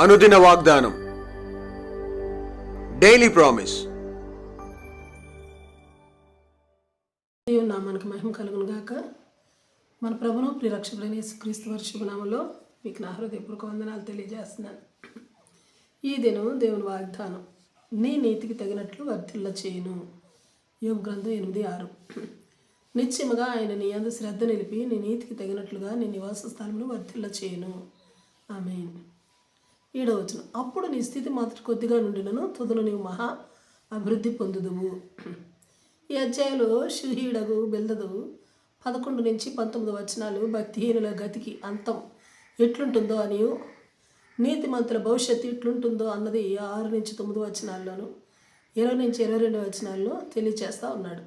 అనుదిన వాగ్దానం. Daily promise నామానికి మహిమ కలుగును గాక. మన ప్రభును ప్రిరక్షకుడైన యేసుక్రీస్తు వారి శుభనామంలో మీకు నా హృదయపూర్వక వందనాలు తెలియజేస్తున్నాను. ఈ దినం దేవుని వాగ్దానం. నీ నీతికి తగినట్లు వర్తిల్ల చేయను. యోగ గ్రంథం ఎనిమిది ఆరు. నిశ్చయముగా ఆయన నీ అందు శ్రద్ధ నిలిపి నీ నీతికి తగినట్లుగా నీ నివాస స్థలంలో వర్తిల్ల చేయను. ఆమె ఏడవచనం అప్పుడు నీ స్థితి మాత్రం కొద్దిగా నుండినను తుదను నీవు మహా అభివృద్ధి పొందుదువు. ఈ అధ్యాయంలో షుహీడగు బెల్దదు. పదకొండు నుంచి పంతొమ్మిది వచనాలు భక్తిహీనుల గతికి అంతం ఎట్లుంటుందో అని నీతిమంతుల భవిష్యత్తు ఎట్లుంటుందో అన్నది ఆరు నుంచి తొమ్మిది వచనాల్లోను ఇరవై నుంచి ఇరవై రెండు వచనాల్లో తెలియచేస్తూ ఉన్నాడు.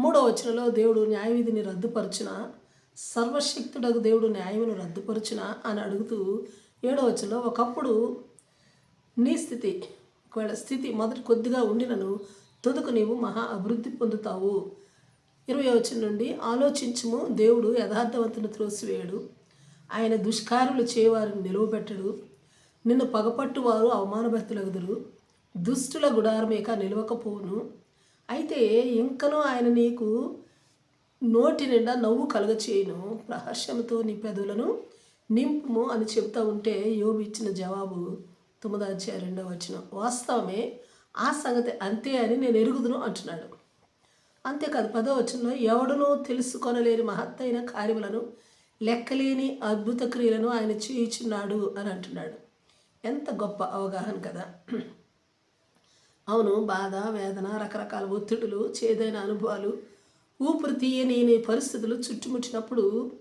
మూడో వచనంలో దేవుడు న్యాయవిధిని రద్దుపరచున? సర్వశక్తుడకు దేవుడు న్యాయమును రద్దుపరచున? అని అడుగుతూ ఏడవచ్చులో ఒకప్పుడు నీ స్థితి ఒకవేళ స్థితి మొదటి కొద్దిగా ఉండినను తుదకు నీవు మహా అభివృద్ధి పొందుతావు. ఇరవై వచ్చిన నుండి ఆలోచించుము దేవుడు యథార్థవంతుని త్రోసివేయడు. ఆయన దుష్కార్యులు చేయవారిని నిలువబెట్టడు. నిన్ను పగపట్టువారు అవమానభర్తులగుదురు. దుష్టుల గుడారమేక నిలవకపోవును. అయితే ఇంకనూ ఆయన నీకు నోటి నిండా నవ్వు కలుగచేయను. ప్రహర్షంతో నీ పెదవులను నింపుము అని చెప్తా ఉంటే యోబు ఇచ్చిన జవాబు తొమ్మిదో అధ్యాయ రెండవ వచ్చిన వాస్తవమే ఆ సంగతి అంతే అని నేను ఎరుగుదును అంటున్నాడు. అంతేకాదు పదో వచనంలో ఎవడునూ తెలుసుకొనలేని మహత్తైన కార్యములను లెక్కలేని అద్భుత క్రియలను ఆయన చేయుచున్నాడు అని అంటున్నాడు. ఎంత గొప్ప అవగాహన కదా. అవును బాధ వేదన రకరకాల ఒత్తిడులు చేదైన అనుభవాలు ఊపిరి తీయని పరిస్థితులు చుట్టుముట్టినప్పుడు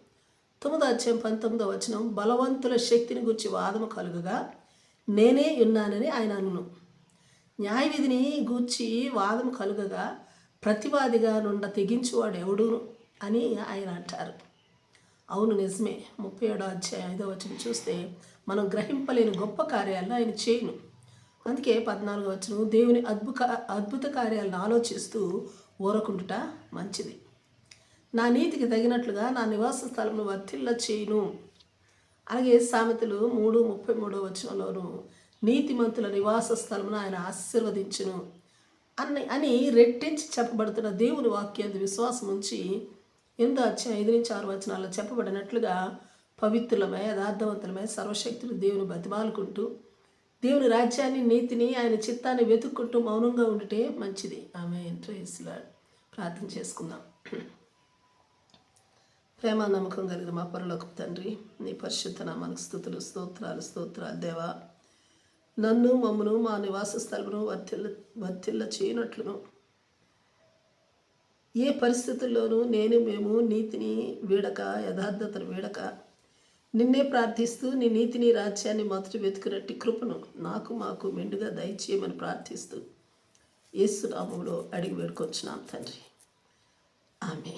తొమ్మిదో అధ్యాయం పంతొమ్మిదో వచనం బలవంతుల శక్తిని గురించి వాదము కలుగగా నేనే ఉన్నానని ఆయన అను న్యాయవిధిని గూర్చి వాదం కలుగగా ప్రతివాదిగా నుండ తెగించువాడు ఎవడు అని ఆయన అంటారు. అవును నిజమే. ముప్పై ఏడో అధ్యాయం ఐదో వచ్చిన చూస్తే మనం గ్రహింపలేని గొప్ప కార్యాలను ఆయన చేయను. అందుకే పద్నాలుగో వచ్చిన దేవుని అద్భుత అద్భుత కార్యాలను ఆలోచిస్తూ ఊరకుండుట మంచిది. నా నీతికి తగినట్లుగా నా నివాస స్థలంలో వర్తిల్ల చేయను అలాగే సామెతలు మూడు ముప్పై మూడో వచనంలోను నీతిమంతుల నివాస స్థలమును ఆయన ఆశీర్వదించును. అని అని రెట్టించి చెప్పబడుతున్న దేవుని వాక్యాన్ని విశ్వాసం ఉంచి ఎందు అధ్యాయం ఐదు నుంచి ఆరు వచనాల్లో చెప్పబడినట్లుగా పవిత్రులమై యథార్థవంతులమై సర్వశక్తులు దేవుని బతిమాలుకుంటూ దేవుని రాజ్యాన్ని నీతిని ఆయన చిత్తాన్ని వెతుక్కుంటూ మౌనంగా ఉండితే మంచిది. ఆమె ట్రేస్లా ప్రార్థన చేసుకుందాం. ప్రేమ నమ్మకం కలిగిన మా పరలోక తండ్రి నీ పరిశుద్ధ నామానికి స్థుతులు స్తోత్రాలు స్తోత్రాలు దేవా. నన్ను మమ్మను మా నివాస స్థలమును వర్తిల్ల వర్తిల్ల చేయనట్లును. ఏ పరిస్థితుల్లోనూ నేను మేము నీతిని వీడక యథార్థతను వీడక. నిన్నే ప్రార్థిస్తూ నీ నీతిని రాజ్యాన్ని మొదటి వెతుకునట్టి కృపను నాకు మాకు మెండుగా దయచేయమని ప్రార్థిస్తూ యేసు నామంలో అడిగి వేడుకొచ్చున్నాం తండ్రి. ఆమె